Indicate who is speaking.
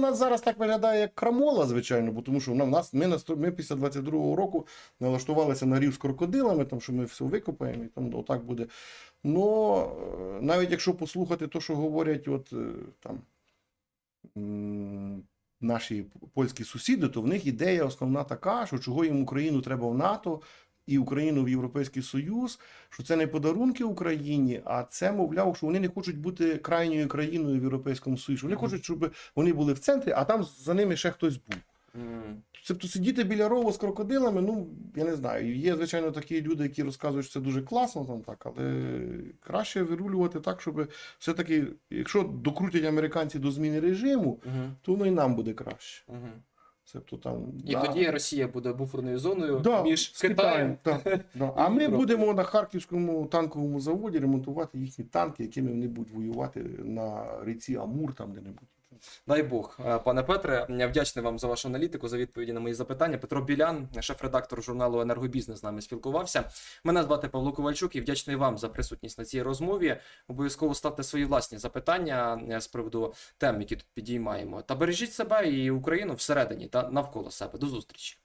Speaker 1: нас зараз так виглядає як крамола, звичайно, бо тому що в нас ми, ми після 22-го року налаштувалися на рів з крокодилами, там, що ми все викопаємо, і там отак буде. Ну, навіть якщо послухати те, що говорять, от е, там наші польські сусіди, то в них ідея основна така, що чого їм Україну треба в НАТО і Україну в Європейський Союз, що це не подарунки Україні, а це, мовляв, що вони не хочуть бути крайньою країною в Європейському Союзі. Вони хочуть, щоб вони були в центрі, а там за ними ще хтось був. Тобто сидіти біля рову з крокодилами, ну я не знаю. Є, звичайно, такі люди, які розказують, що це дуже класно, там так, але краще вирулювати так, щоб все-таки, якщо докрутять американці до зміни режиму,
Speaker 2: Мгм.
Speaker 1: то воно і нам буде краще.
Speaker 2: Мгм.
Speaker 1: Тобто там
Speaker 2: І
Speaker 1: да.
Speaker 2: тоді Росія буде буферною зоною
Speaker 1: Да,
Speaker 2: між
Speaker 1: з
Speaker 2: Китаєм.
Speaker 1: да, да. А ми будемо на харківському танковому заводі ремонтувати їхні танки, якими вони будуть воювати на ріці Амур, там де-небудь.
Speaker 2: Дай Бог, Е, пане Петре, я вдячний вам за вашу аналітику, за відповіді на мої запитання. Петро Білян, шеф-редактор журналу Енергобізнес, з нами спілкувався. Мене звати Павло Ковальчук і вдячний вам за присутність на цій розмові. Обов'язково ставте свої власні запитання е, з приводу тем, які тут підіймаємо. Та бережіть себе і Україну всередині та навколо себе. До зустрічі.